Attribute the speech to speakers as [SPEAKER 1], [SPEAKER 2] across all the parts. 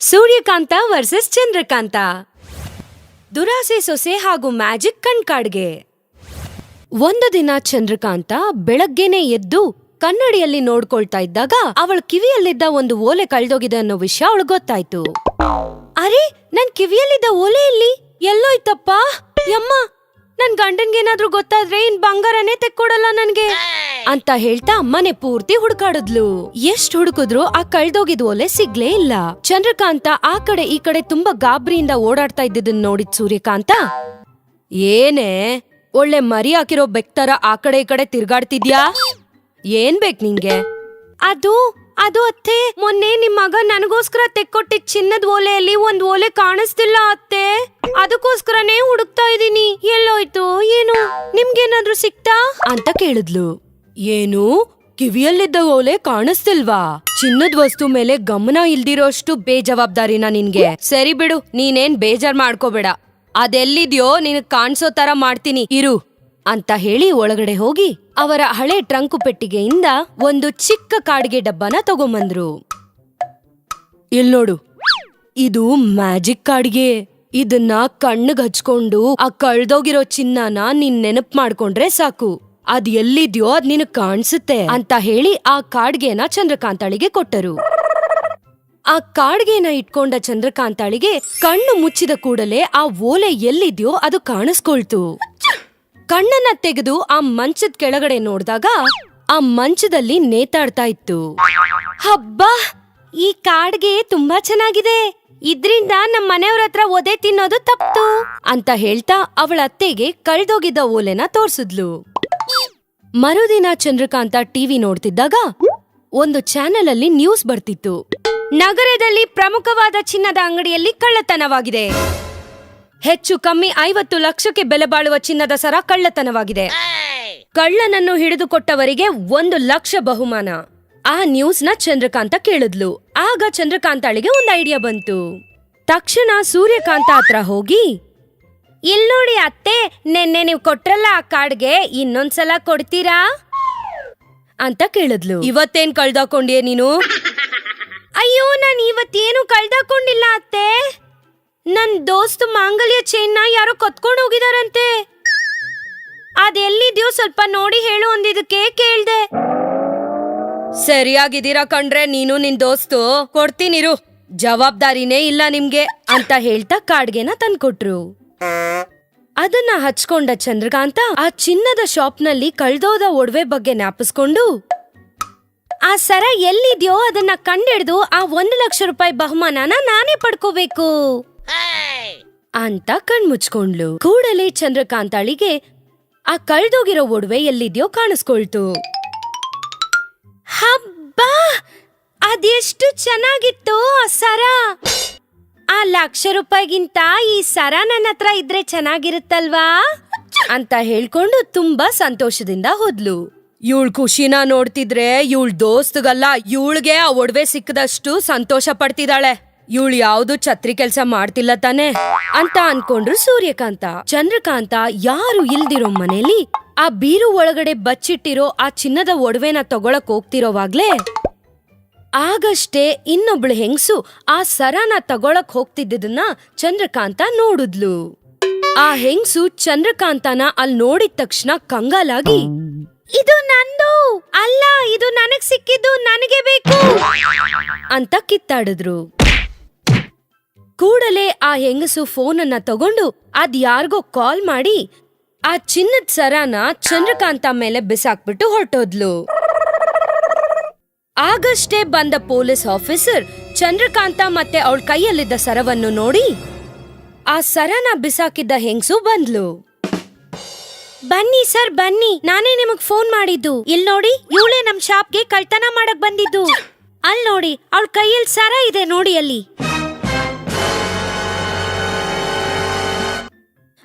[SPEAKER 1] Suryakanta versus Chandrakanta. ದುರಾಸೆ, ಸೊಸೆ ಹಾಗೂ ಮ್ಯಾಜಿಕ್ ಕಣ್ಕಾಡ್ಗೆ ಒಂದು ದಿನ ಚಂದ್ರಕಾಂತ ಬೆಳಗ್ಗೆನೆ ಎದ್ದು ಕನ್ನಡಿಯಲ್ಲಿ ನೋಡ್ಕೊಳ್ತಾ ಇದ್ದಾಗ ಅವಳ ಕಿವಿಯಲ್ಲಿದ್ದ ಒಂದು ಓಲೆ ಕಳೆದೋಗಿದೆ ಅನ್ನೋ ವಿಷಯ ಅವಳು ಗೊತ್ತಾಯ್ತು. ಅರೆ, ನನ್ ಕಿವಿಯಲ್ಲಿದ್ದ ಓಲೆ ಎಲ್ಲಿ? ಎಲ್ಲೋಯ್ತಪ್ಪ? ಯಮ್ಮ, ನನ್ ಗಂಡನ್ಗೇನಾದ್ರೂ ಗೊತ್ತಾದ್ರೆ ಇನ್ ಬಂಗಾರನೇ ತೆಕ್ಕೊಡಲ್ಲ ನನ್ಗೆ. ಅಂತ ಹೇಳ್ತಾ ಮನೆ ಪೂರ್ತಿ ಹುಡುಕಾಡಿದ್ಲು. ಎಷ್ಟ್ ಹುಡುಕಿದ್ರು ಆ ಕಳ್ದೋಗಿದ್ ಒಲೆ ಸಿಗ್ಲೇ ಇಲ್ಲ. ಚಂದ್ರಕಾಂತ ಆ ಕಡೆ ಈ ಕಡೆ ತುಂಬಾ ಗಾಬ್ರಿಯಿಂದ ಓಡಾಡ್ತಾ ಇದ್ದಿದ್ದನ್ ನೋಡಿದ್ ಸೂರ್ಯಕಾಂತ. ಏನೇ? ಒಳ್ಳೆ ಮರಿ ಹಾಕಿರೋ ಬೆಕ್ತರ ಆ ಕಡೆ ಈ ಕಡೆ ತಿರ್ಗಾಡ್ತಿದ್ಯಾ? ಏನ್ ಬೇಕ್ ನಿಂಗೆ? ಅದು ಅದು ಅತ್ತೆ ಮೊನ್ನೆ ನಿಮ್ ಮಗ ನನಗೋಸ್ಕರ ತೆಕ್ಕೊಟ್ಟಿದ್ ಚಿನ್ನದ ಓಲೆಯಲ್ಲಿ ಒಂದ್ ಓಲೆ ಕಾಣಿಸ್ತಿಲ್ಲ ಅತ್ತೆ. ಅದಕ್ಕೋಸ್ಕರನೇ ಹುಡುಕ್ತಾ ಇದೀನಿ ಎಲ್ಲೋಯ್ತು ಏನು? ನಿಮ್ಗೇನಾದ್ರೂ ಸಿಕ್ತಾ? ಅಂತ ಕೇಳಿದ್ಲು. ಏನು ಕಿವಿಯಲ್ಲಿದ್ದ ಓಲೆ ಕಾಣಿಸ್ತಿಲ್ವಾ? ಚಿನ್ನದ ವಸ್ತು ಮೇಲೆ ಗಮನ ಇಲ್ದಿರೋಷ್ಟು ಬೇಜವಾಬ್ದಾರಿನ ನಿನ್ಗೆ? ಸರಿ ಬಿಡು, ನೀನೇನ್ ಬೇಜಾರ್ ಮಾಡ್ಕೋಬೇಡ. ಅದೆಲ್ಲಿದ್ಯೋ ನಿನಗ್ ಕಾಣಿಸೋ ತರ ಮಾಡ್ತೀನಿ, ಇರು ಅಂತ ಹೇಳಿ ಒಳಗಡೆ ಹೋಗಿ ಅವರ ಹಳೆ ಟ್ರಂಕು ಪೆಟ್ಟಿಗೆಯಿಂದ ಒಂದು ಚಿಕ್ಕ ಕಾಡಿಗೆ ಡಬ್ಬನ ತಗೊಂಬಂದ್ರು. ಇಲ್ ನೋಡು, ಇದು ಮ್ಯಾಜಿಕ್ ಕಾಡಿಗೆ. ಇದನ್ನ ಕಣ್ಣಿಗೆ ಹಚ್ಕೊಂಡು ಆ ಕಳ್ದೋಗಿರೋ ಚಿನ್ನನ ನೀನ್ ನೆನಪ್ ಮಾಡ್ಕೊಂಡ್ರೆ ಸಾಕು. ಅದ್ ಎಲ್ಲಿದ್ಯೋ ಅದ್ ನಿನಗ್ ಕಾಣಿಸುತ್ತೆ ಅಂತ ಹೇಳಿ ಆ ಕಾಡ್ಗೆನ ಚಂದ್ರಕಾಂತಾಳಿಗೆ ಕೊಟ್ಟರು. ಆ ಕಾಡ್ಗೆನ ಇಟ್ಕೊಂಡ ಚಂದ್ರಕಾಂತಾಳಿಗೆ ಕಣ್ಣು ಮುಚ್ಚಿದ ಕೂಡಲೇ ಆ ಓಲೆ ಎಲ್ಲಿದ್ಯೋ ಅದು ಕಾಣಿಸ್ಕೊಳ್ತು. ಕಣ್ಣನ್ನ ತೆಗೆದು ಆ ಮಂಚದ ಕೆಳಗಡೆ ನೋಡಿದಾಗ ಆ ಮಂಚದಲ್ಲಿ ನೇತಾಡ್ತಾ ಇತ್ತು. ಹಬ್ಬ, ಈ ಕಾಡ್ಗೆ ತುಂಬಾ ಚೆನ್ನಾಗಿದೆ. ಇದ್ರಿಂದ ನಮ್ಮ ಮನೆಯವ್ರ ಹತ್ರ ಒದೆ ತಿನ್ನೋದು ತಪ್ಪು ಅಂತ ಹೇಳ್ತಾ ಅವಳ ಅತ್ತೆಗೆ ಕಳ್ದೋಗಿದ್ದ ಓಲೆನ ತೋರ್ಸಿದ್ಲು. ಮರುದಿನ ಚಂದ್ರಕಾಂತ ಟಿವಿ ನೋಡ್ತಿದ್ದಾಗ ಒಂದು ಚಾನೆಲ್ ಅಲ್ಲಿ ನ್ಯೂಸ್ ಬರ್ತಿತ್ತು. ನಗರದಲ್ಲಿ ಪ್ರಮುಖವಾದ ಚಿನ್ನದ ಅಂಗಡಿಯಲ್ಲಿ ಕಳ್ಳತನವಾಗಿದೆ. ಹೆಚ್ಚು ಕಮ್ಮಿ ಐವತ್ತು ಲಕ್ಷಕ್ಕೆ ಬೆಲೆ ಬಾಳುವ ಚಿನ್ನದ ಸರ ಕಳ್ಳತನವಾಗಿದೆ. ಕಳ್ಳನನ್ನು ಹಿಡಿದುಕೊಟ್ಟವರಿಗೆ ಒಂದು ಲಕ್ಷ ಬಹುಮಾನ. ಆ ನ್ಯೂಸ್ನ ಚಂದ್ರಕಾಂತ ಕೇಳಿದ್ಲು. ಆಗ ಚಂದ್ರಕಾಂತಾಳಿಗೆ ಒಂದು ಐಡಿಯಾ ಬಂತು. ತಕ್ಷಣ ಸೂರ್ಯಕಾಂತ ಹತ್ರ ಹೋಗಿ ಇಲ್ ನೋಡಿ ಅತ್ತೆ ನೆನ್ನೆ ನೀವು ಕೊಟ್ರಲ್ಲ ಆ ಕಾರ್ಡ್ಗೆ ಇನ್ನೊಂದ್ಸಲ ಕೊಡ್ತೀರಾ? ಅಂತ ಕೇಳಿದ್ಲು. ಇವತ್ತೇನ್ ಕಳ್ದಾಕೊಂಡ್ಯೆ ನೀನು? ಅಯ್ಯೋ ನಾನು ಇವತ್ತೇನು ಕಳ್ದಾಕೊಂಡಿಲ್ಲ ಅತ್ತೆ. ನನ್ ದೋಸ್ತ್ ಮಾಂಗಲ್ಯ ಚೈನ್ನ ಯಾರೋ ಕತ್ಕೊಂಡು ಹೋಗಿದಾರಂತೆ. ಅದೆಲ್ಲಿದ್ಯೋ ಸ್ವಲ್ಪ ನೋಡಿ ಹೇಳು ಅಂದಿದ್ದಕ್ಕೆ ಕೇಳ್ದೆ. ಸರಿಯಾಗಿದ್ದೀರಾ ಕಂಡ್ರೆ ನೀನು ನಿನ್ ದೋಸ್ತು? ಕೊಡ್ತೀನಿರು ಜವಾಬ್ದಾರಿನೇ ಇಲ್ಲ ನಿಮ್ಗೆ ಅಂತ ಹೇಳ್ತಾ ಕಾಡ್ಗೆನ ತಂದ್ಕೊಟ್ರು. ಅದನ್ನ ಹಚ್ಕೊಂಡ ಚಂದ್ರಕಾಂತ ಆ ಚಿನ್ನದ ಶಾಪ್ನಲ್ಲಿ ಕಳ್ದೋದ ಒಡವೆ ಬಗ್ಗೆ ಜ್ಞಾಪಿಸ್ಕೊಂಡು, ಆ ಸರ ಎಲ್ಲಿದ್ಯೋ ಅದನ್ನ ಕಂಡಿಡ್ದು ಆ ಒಂದು ಲಕ್ಷ ರೂಪಾಯಿ ಬಹುಮಾನನ ನಾನೇ ಪಡ್ಕೋಬೇಕು ಅಂತ ಕಣ್ಮುಚ್ಕೊಂಡ್ಲು ಕೂಡಲೇ ಚಂದ್ರಕಾಂತಾಳಿಗೆ ಆ ಕಳ್ದೋಗಿರೋ ಒಡವೆ ಎಲ್ಲಿದ್ಯೋ ಕಾಣಿಸ್ಕೊಳ್ತು. ಹಬ್ಬ! ಅದೆಷ್ಟು ಚೆನ್ನಾಗಿತ್ತು ಆ ಸರ! ಆ ಲಕ್ಷ ರೂಪಾಯಿಗಿಂತ ಈ ಸರ ನನ್ನ ಹತ್ರ ಇದ್ರೆ ಚೆನ್ನಾಗಿರುತ್ತಲ್ವಾ? ಅಂತ ಹೇಳ್ಕೊಂಡು ತುಂಬಾ ಸಂತೋಷದಿಂದ ಹೋದ್ಲು. ಇವಳ್ ಖುಷಿನ ನೋಡ್ತಿದ್ರೆ ಇವಳ್ ದೋಸ್ತಗಲ್ಲ, ಇವಳಿಗೆ ಆ ಒಡವೆ ಸಿಕ್ಕದಷ್ಟು ಸಂತೋಷ ಪಡ್ತಿದ್ದಾಳೆ ಇವಳು ಯಾವ್ದು ಛತ್ರಿ ಕೆಲ್ಸ ಮಾಡ್ತಿಲ್ಲ ತಾನೆ? ಅಂತ ಅನ್ಕೊಂಡ್ರು ಸೂರ್ಯಕಾಂತ. ಚಂದ್ರಕಾಂತ ಯಾರು ಇಲ್ದಿರೋ ಮನೇಲಿ ಆ ಬೀರು ಒಳಗಡೆ ಬಚ್ಚಿಟ್ಟಿರೋ ಆ ಚಿನ್ನದ ಒಡವೆನ ತಗೊಳಕ್ ಹೋಗ್ತಿರೋವಾಗ್ಲೇ ಆಗಷ್ಟೇ ಇನ್ನೊಬ್ಳು ಹೆಂಗಸು ಆ ಸರನ ತಗೊಳಕ್ ಹೋಗ್ತಿದ್ದದನ್ನ ಚಂದ್ರಕಾಂತ ನೋಡಿದ್ಲು. ಆ ಹೆಂಗಸು ಚಂದ್ರಕಾಂತನ ಅಲ್ಲಿ ನೋಡಿದ ತಕ್ಷಣ ಕಂಗಾಲಾಗಿ, ಇದು ನಂದು! ಅಲ್ಲ, ಇದು ನನಗ್ ಸಿಕ್ಕಿದ್ದು ನನಗೆ ಬೇಕು! ಅಂತ ಕಿತ್ತಾಡಿದ್ರು. ಕೂಡಲೇ ಆ ಹೆಂಗಸು ಫೋನನ್ನ ತಗೊಂಡು ಅದ್ ಯಾರಿಗೋ ಕಾಲ್ ಮಾಡಿ ಆ ಚಿನ್ನದ ಸರನ ಚಂದ್ರಕಾಂತ ಮೇಲೆ ಬಿಸಾಕ್ಬಿಟ್ಟು ಹೊರಟೋದ್ಲು. ಆಗಷ್ಟೇ ಬಂದ ಪೊಲೀಸ್ ಆಫೀಸರ್ ಚಂದ್ರಕಾಂತ ಮತ್ತೆ ಅವಳ ಕೈಯಲ್ಲಿದ್ದ ಸರವನ್ನು ನೋಡಿ ಆ ಸರನ ಬಿಸಾಕಿದ್ದ ಹೆಂಗ್ಸು ಬಂದ್ಲು. ಬನ್ನಿ ಸರ್, ಬನ್ನಿ. ನಾನೇ ನಿಮಗ್ ಫೋನ್ ಮಾಡಿದ್ದು. ಇಲ್ ನೋಡಿ, ಇವಳೇ ನಮ್ ಶಾಪ್ಗೆ ಕಳ್ತನ ಮಾಡಕ್ ಬಂದಿದ್ದು. ಅಲ್ ನೋಡಿ, ಅವಳ ಕೈಯಲ್ಲಿ ಸರ ಇದೆ ನೋಡಿ ಅಲ್ಲಿ.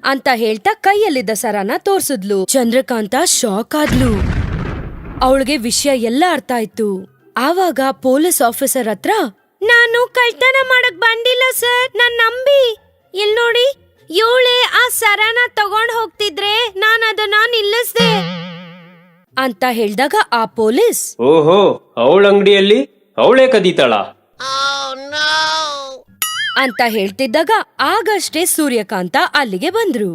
[SPEAKER 1] ಅಂತ ಹೇಳ್ತಾ ಕೈಯಲ್ಲಿದ್ದ ಸರನ ತೋರ್ಸಿದ್ಲು. ಚಂದ್ರಕಾಂತ ಶಾಕ್ ಆದ್ಲು. ಅವಳಿಗೆ ವಿಷಯ ಎಲ್ಲ ಅರ್ಥ ಆಯ್ತು. ಆವಾಗ ಪೊಲೀಸ್ ಆಫೀಸರ್ ಹತ್ರ ನಾನು ಕಳ್ತನ ಮಾಡಕ್ ಬಂದಿಲ್ಲ ಸರ್ ನಾನ್ ನಂಬಿ. ಇಲ್ ನೋಡಿ ಇವಳೆ ಆ ಸರನ ತಗೊಂಡ್ ಹೋಗ್ತಿದ್ರೆ ನಾನ್ ಅದನ್ನ ನಿಲ್ಲಿಸ್ದೆ. ಅಂತ ಹೇಳ್ದಾಗ ಆ ಪೊಲೀಸ್
[SPEAKER 2] ಓಹೋ ಅವಳ ಅಂಗಡಿಯಲ್ಲಿ ಅವಳೇ ಕದೀತಾಳ.
[SPEAKER 1] ಅಂತ ಹೇಳ್ತಿದ್ದಾಗ ಆಗಷ್ಟೇ ಸೂರ್ಯಕಾಂತ ಅಲ್ಲಿಗೆ ಬಂದ್ರು.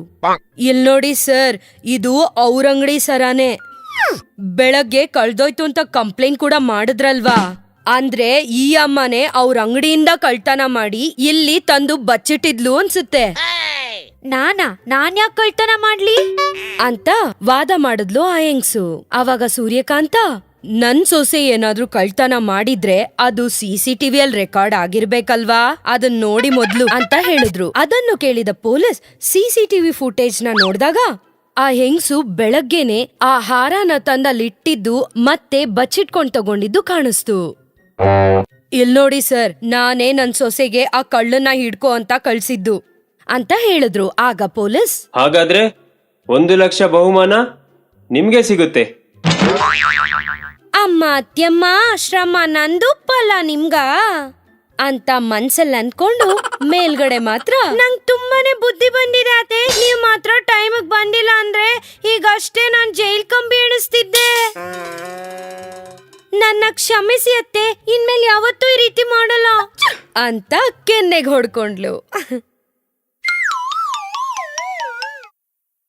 [SPEAKER 1] ಇಲ್ ನೋಡಿ ಸರ್ ಇದು ಅವ್ರ ಅಂಗಡಿ ಸರಾನೆ. ಬೆಳಗ್ಗೆ ಕಳ್ದೋಯ್ತು ಅಂತ ಕಂಪ್ಲೇಂಟ್ ಕೂಡ ಮಾಡಿದ್ರಲ್ವಾ? ಅಂದ್ರೆ ಈ ಅಮ್ಮನೆ ಅವ್ರ ಅಂಗಡಿಯಿಂದ ಕಳ್ತನ ಮಾಡಿ ಇಲ್ಲಿ ತಂದು ಬಚ್ಚಿಟ್ಟಿದ್ಲು ಅನ್ಸುತ್ತೆ. ನಾನಾ? ನಾನ್ ಯಾಕೆ ಕಳ್ತನ ಮಾಡ್ಲಿ? ಅಂತ ವಾದ ಮಾಡಿದ್ಲು ಆ ಹೆಂಗ್ಸು. ಅವಾಗ ಸೂರ್ಯಕಾಂತ ನನ್ ಸೊಸೆ ಏನಾದ್ರೂ ಕಳ್ತನ ಮಾಡಿದ್ರೆ ಅದು ಸಿ ಸಿ ಟಿವಿಯಲ್ಲಿ ರೆಕಾರ್ಡ್ ಆಗಿರ್ಬೇಕಲ್ವಾ? ಅದನ್ನ ನೋಡಿ ಮೊದ್ಲು ಅಂತ ಹೇಳಿದ್ರು. ಅದನ್ನು ಕೇಳಿದ ಪೊಲೀಸ್ ಸಿ ಸಿ ಟಿವಿ ಫುಟೇಜ್ನ ನೋಡಿದಾಗ ಆ ಹೆಂಗಸು ಬೆಳಗ್ಗೆನೆ ಆ ಹಾರನ ತಂದಲ್ಲಿಟ್ಟಿದ್ದು ಮತ್ತೆ ಬಚ್ಚಿಟ್ಕೊಂಡ್ ತಗೊಂಡಿದ್ದು ಕಾಣಿಸ್ತು. ಇಲ್ ನೋಡಿ ಸರ್ ನಾನೇ ನನ್ ಸೊಸೆಗೆ ಆ ಕಳ್ಳನ್ನ ಹಿಡ್ಕೋ ಅಂತ ಕಳ್ಸಿದ್ದು ಅಂತ ಹೇಳಿದ್ರು. ಆಗ ಪೊಲೀಸ್?
[SPEAKER 2] ಹಾಗಾದ್ರೆ ಒಂದು ಲಕ್ಷ ಬಹುಮಾನ ನಿಮ್ಗೆ ಸಿಗುತ್ತೆ.
[SPEAKER 1] ಅಮ್ಮ ಅತ್ಯಮ್ಮ ಶ್ರಮ ನಂದು ಪಲ್ಲ ನಿಮ್ಗ? ಅಂತ ಮನ್ಸಲ್ಲಿ ಅನ್ಕೊಂಡು ಮೇಲ್ಗಡೆ ಮಾತ್ರ ನಂಗ್ ತುಂಬಾನೇ ಬುದ್ಧಿ ಬಂದಿದೆ ಅತ್ತೆ. ನೀವ್ ಮಾತ್ರ ಟೈಮಿಗೆ ಬಂದಿಲ್ಲ ಅಂದ್ರೆ ಈಗಷ್ಟೇ ನಾನ್ ಜೈಲ್ ಕಂಬಿ ಎಣಿಸ್ತಿದ್ದೆ. ನನ್ನ ಕ್ಷಮಿಸಿ ಅತ್ತೆ. ಇನ್ಮೇಲೆ ಯಾವತ್ತೂ ಈ ರೀತಿ ಮಾಡಲ್ಲ ಅಂತ ಕೆನ್ನೆಗೆ ಹೊಡ್ಕೊಂಡ್ಲು.